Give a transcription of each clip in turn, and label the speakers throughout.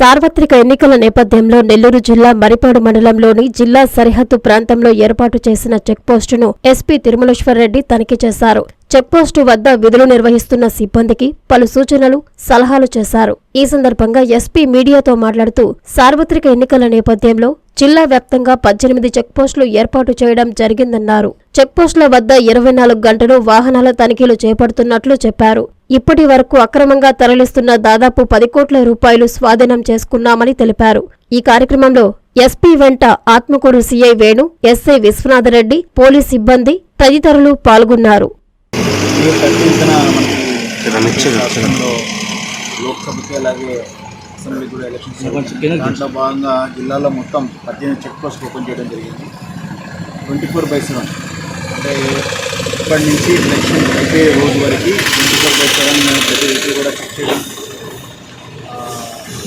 Speaker 1: సార్వత్రిక ఎన్నికల నేపథ్యంలో నెల్లూరు జిల్లా మరిపాడు మండలంలోని జిల్లా సరిహద్దు ప్రాంతంలో ఏర్పాటు చేసిన చెక్పోస్టును ఎస్పీ తిరుమలేశ్వరరెడ్డి తనిఖీ చేశారు. చెక్పోస్టు వద్ద విధులు నిర్వహిస్తున్న సిబ్బందికి పలు సూచనలు సలహాలు చేశారు. ఈ సందర్భంగా ఎస్పీ మీడియాతో మాట్లాడుతూ సార్వత్రిక ఎన్నికల నేపథ్యంలో జిల్లా వ్యాప్తంగా పద్దెనిమిది చెక్పోస్టులు ఏర్పాటు చేయడం జరిగిందన్నారు. చెక్పోస్టుల వద్ద ఇరవై నాలుగు గంటలు వాహనాల తనిఖీలు చేపడుతున్నట్లు చెప్పారు. ఇప్పటి వరకు అక్రమంగా తరలిస్తున్న దాదాపు పది కోట్ల రూపాయలు స్వాధీనం చేసుకున్నామని తెలిపారు. ఈ కార్యక్రమంలో ఎస్పీ వెంట Atmakur CI Venu SI Vishwanatha Reddy police సిబ్బంది తదితరులు పాల్గొన్నారు.
Speaker 2: లోక్సభకి అలాగే అసెంబ్లీ కూడా ఎలక్షన్స్. దాంట్లో భాగంగా జిల్లాలో మొత్తం పద్దెనిమిది చెక్ పోస్ట్ ఓపెన్ చేయడం జరిగింది. Twenty four by seven. అంటే ఇప్పటి నుంచి ఎలక్షన్ అయిపోయే రోజు వరకు ట్వంటీ ఫోర్ బై సెవెన్ ప్రతి వ్యక్తి కూడా చెక్ చేయడం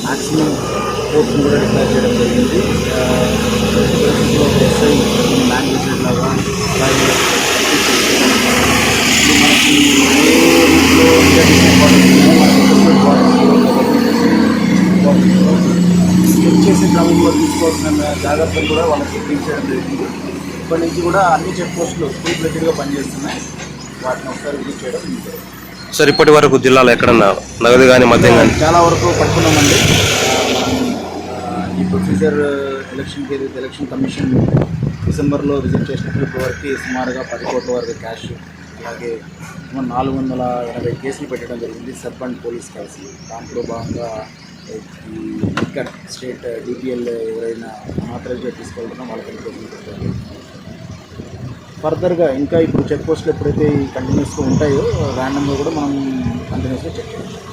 Speaker 2: మ్యాక్సిమం కోర్ట్ని కూడా డిక్లేర్ చేయడం జరిగింది. లాంగ్వేజ్ లాగా అలాగే క్రమంలో తీసుకోవాల్సిన జాగ్రత్తలు కూడా వాళ్ళకి చేయడం జరిగింది. ఇప్పటి నుంచి కూడా అన్ని చెక్ పోస్టులు ఫుల్ ఫ్లెడ్జ్గా పనిచేస్తున్నాయి. వాటిని ఒకసారి విజిట్ చేయడం.
Speaker 3: సార్ ఇప్పటి వరకు జిల్లాలో ఎక్కడన్నా నగదు కానీ మద్యం కానీ
Speaker 2: చాలా వరకు పట్టుకున్నామండి. ఈ ప్రొసీజర్ ఎలక్షన్కి ఏదైతే ఎలక్షన్ కమిషన్ డిసెంబర్లో విజిట్ చేసినప్పుడు ఇప్పటివరకు సుమారుగా పది కోట్ల వరకు క్యాష్ అలాగే సుమారు నాలుగు వందల ఎనభై కేసులు పెట్టడం జరిగింది. అండ్ పోలీస్ కలిసి దాంట్లో భాగంగా ఇక్కడ స్టేట్ డిపిఎల్ ఎవరైనా అనాథరైజ్గా తీసుకెళ్తున్నా వాళ్ళకి కేసులు ఫర్దర్గా ఇంకా ఇప్పుడు చెక్ పోస్టులు ఎప్పుడైతే కంటిన్యూస్గా ఉంటాయో ర్యాండమ్గా కూడా మనం కంటిన్యూస్గా చెక్ చేయాలి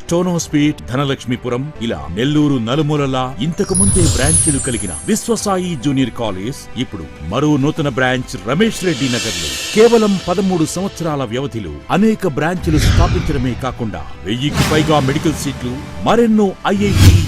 Speaker 4: టోనోస్పీట్ ధనలక్ష్మీపురం ఇలా నెల్లూరు నలుమూలలా ఇంతకు ముందే బ్రాంచీలు కలిగిన విశ్వసాయి జూనియర్ కాలేజ్ ఇప్పుడు మరో నూతన బ్రాంచ్ రమేష్ రెడ్డి నగర్లో కేవలం పదమూడు సంవత్సరాల వ్యవధిలో అనేక బ్రాంచులు స్థాపించడమే కాకుండా వెయ్యికి పైగా మెడికల్ సీట్లు మరెన్నో ఐఐటి